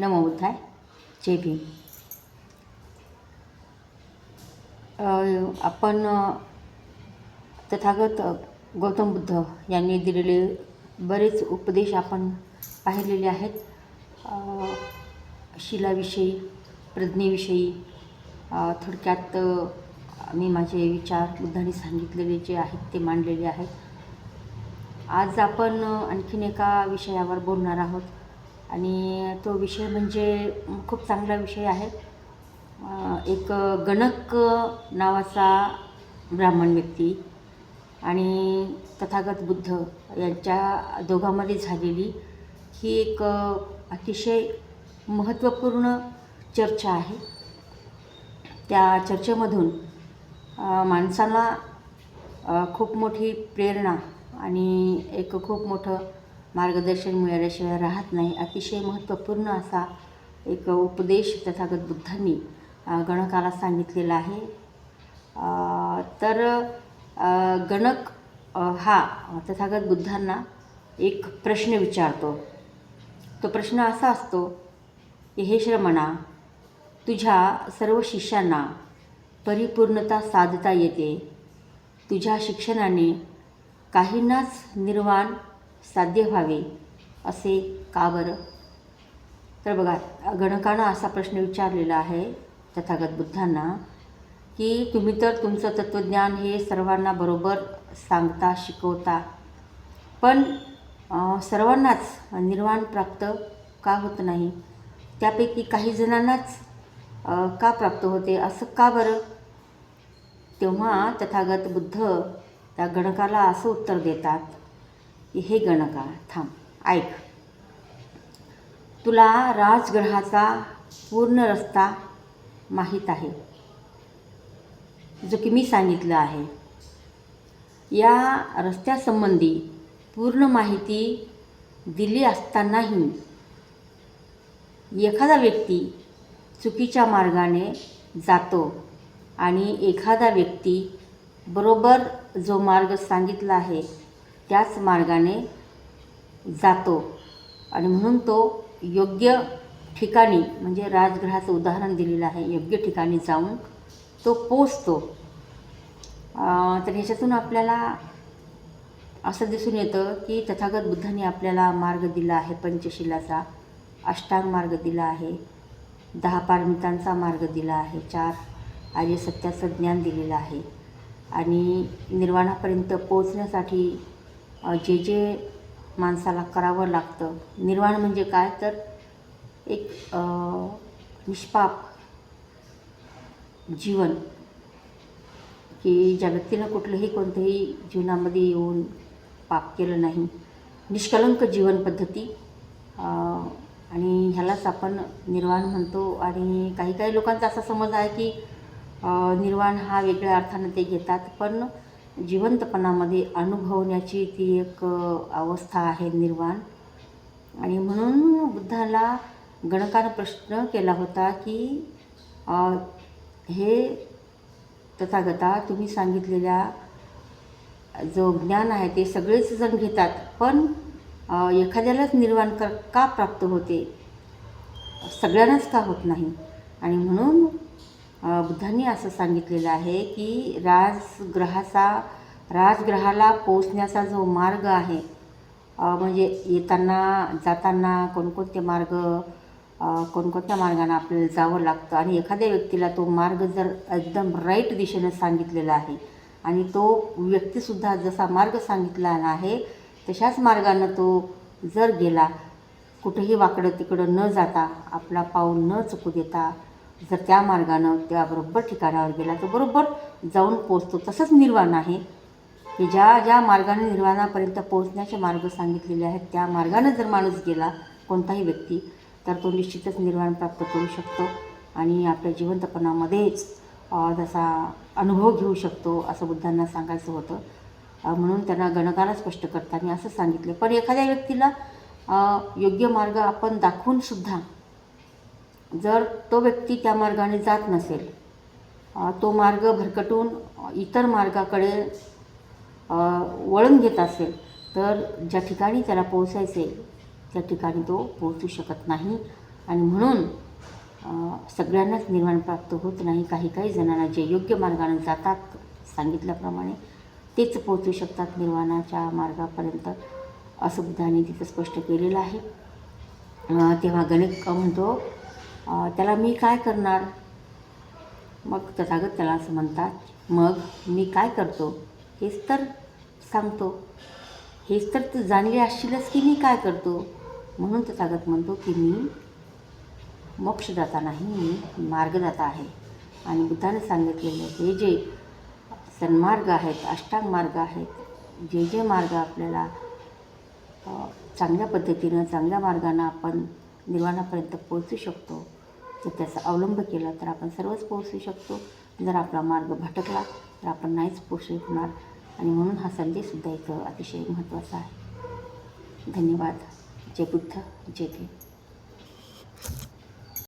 नमो बुद्धाय. जय भीम. आपण तथागत गौतम बुद्ध यांनी दिलेले बरेच उपदेश आपण पाहिलेले आहेत. शिलाविषयी प्रज्ञेविषयी थोडक्यात मी माझे विचार बुद्धाने सांगितलेले जे आहेत ते मांडलेले आहेत. आज आपण आणखीन एका विषयावर बोलणार आहोत. आणि तो विषय म्हणजे खूप चांगला विषय आहे. एक गणक नावाचा ब्राह्मण व्यक्ती आणि तथागत बुद्ध यांच्या दोघांमध्ये झालेली ही एक अतिशय महत्त्वपूर्ण चर्चा आहे. त्या चर्चेमधून माणसाला खूप मोठी प्रेरणा आणि एक खूप मोठं मार्गदर्शन मिळाल्याशिवाय राहत नाही. अतिशय महत्त्वपूर्ण असा एक उपदेश तथागत बुद्धांनी गणकाला सांगितलेला आहे. तर गणक हा तथागत बुद्धांना एक प्रश्न विचारतो. तो प्रश्न असा असतो की हे श्रमणा तुझ्या सर्व शिष्यांना परिपूर्णता साधता येते. तुझ्या शिक्षणाने काहींनाच निर्वाण साध्य व्हावे असे का बरं? तर बघा गणकानं असा प्रश्न विचारलेला आहे तथागत बुद्धांना की तुम्ही तर तुमचं तत्त्वज्ञान हे सर्वांना बरोबर सांगता शिकवता पण सर्वांनाच निर्वाण प्राप्त का होत नाही? त्यापैकी काही जणांनाच का प्राप्त होते? असं का बरं? तेव्हा तथागत बुद्ध त्या गणकाला असं उत्तर देतात हे गणका थांब ऐक. तुला राजग्रहाचा पूर्ण रस्ता माहीत आहे. जो की मी सांगितलं आहे. या रस्त्यासंबंधी पूर्ण माहिती दिली असतानाही एखादा व्यक्ती चुकीच्या मार्गाने जातो आणि एखादा व्यक्ती बरोबर जो मार्ग सांगितला आहे त्याच मार्गाने जातो. आणि म्हणून तो योग्य ठिकाणी म्हणजे राजगृहाचं उदाहरण दिलेलं आहे योग्य ठिकाणी जाऊन तो पोचतो तर ह्याच्यातून आपल्याला असं दिसून येतं की तथागत बुद्धाने आपल्याला मार्ग दिला आहे पंचशिलाचा अष्टांग मार्ग दिला आहे दहा पारमितांचा मार्ग दिला आहे चार आर्य सत्याचं ज्ञान दिलेलं आहे. आणि निर्वाणापर्यंत पोचण्यासाठी जे जे माणसाला करावं लागतं. निर्वाण म्हणजे काय? तर एक निष्पाप जीवन. की ज्या व्यक्तीनं कुठलंही कोणत्याही जीवनामध्ये येऊन पाप केलं नाही. निष्कलंक जीवनपद्धती आणि ह्यालाच आपण निर्वाण म्हणतो. आणि काही काही लोकांचा असा समज आहे की निर्वाण हा वेगळ्या अर्थानं ते घेतात. पण जिवंतपणामध्ये अनुभवण्याची ती एक अवस्था आहे निर्वाण. आणि म्हणून बुद्धाला गणकानं प्रश्न केला होता की हे तथागता तुम्ही सांगितलेल्या जो ज्ञान आहे ते सगळेच जण घेतात पण एखाद्यालाच निर्वाण कर का प्राप्त होते? सगळ्यांनाच का होत नाही? आणि म्हणून बुद्धांनी असं सांगितलेलं आहे की राजग्रहाचा राजग्रहाला पोचण्याचा जो मार्ग आहे म्हणजे येताना जाताना कोणकोणते मार्ग कोणकोणत्या मार्गाने आपल्याला जावं लागतं आणि एखाद्या व्यक्तीला तो मार्ग जर एकदम राईट दिशेनं सांगितलेला आहे आणि तो व्यक्तीसुद्धा जसा मार्ग सांगितला आहे तशाच मार्गानं तो जर गेला कुठेही वाकडं तिकडं न जाता आपला पाऊल न चुकू देता जर त्या मार्गानं त्या बरोबर ठिकाणावर गेला तर बरोबर जाऊन पोचतो तसंच निर्वाण आहे. की ज्या ज्या मार्गाने निर्वाणापर्यंत पोहोचण्याचे मार्ग सांगितलेले आहेत त्या मार्गानं जर माणूस गेला कोणताही व्यक्ती तर तो निश्चितच निर्वाण प्राप्त करू शकतो आणि आपल्या जिवंतपणामध्येच अ, जसा अनुभव घेऊ शकतो असं बुद्धांना सांगायचं होतं. म्हणून त्यांना गणकाला स्पष्ट करताना असं सांगितलं. पण एखाद्या व्यक्तीला योग्य मार्ग आपण दाखवूनसुद्धा जर तो व्यक्ती त्या मार्गाने जात नसेल तो मार्ग भरकटून इतर मार्गाकडे वळण घेत असेल तर ज्या ठिकाणी त्याला पोहोचायचे त्या ठिकाणी तो पोहोचू शकत नाही. आणि म्हणून सगळ्यांनाच निर्माण प्राप्त होत नाही. काही काही जणांना जे योग्य मार्गाने जातात सांगितल्याप्रमाणे तेच पोचू शकतात निर्वाणाच्या मार्गापर्यंत. असं बुद्धाने तिथं स्पष्ट केलेलं आहे. तेव्हा गणित म्हणतो त्याला मी काय करणार? मग तथागत त्याला असं म्हणतात मग मी काय करतो? हेच तर सांगतो. हेच तर तू जाणले असशीलच की मी काय करतो? म्हणून तथागत म्हणतो की मी मोक्षदाता नाही मी मार्गदाता आहे. आणि बुद्धाने सांगितलेलं हे जे सन्मार्ग आहेत अष्टांग मार्ग आहेत जे जे मार्ग आपल्याला चांगल्या पद्धतीनं चांगल्या मार्गानं आपण निर्वाणापर्यंत पोहोचू शकतो जर त्याचा अवलंब केला तर आपण सर्वच पोहोचू शकतो. जर आपला मार्ग भटकला तर आपण नाहीच पोहोचू शकणार. आणि म्हणून हा संदेशसुद्धा एक अतिशय महत्त्वाचा आहे. धन्यवाद. जय बुद्ध. जय देव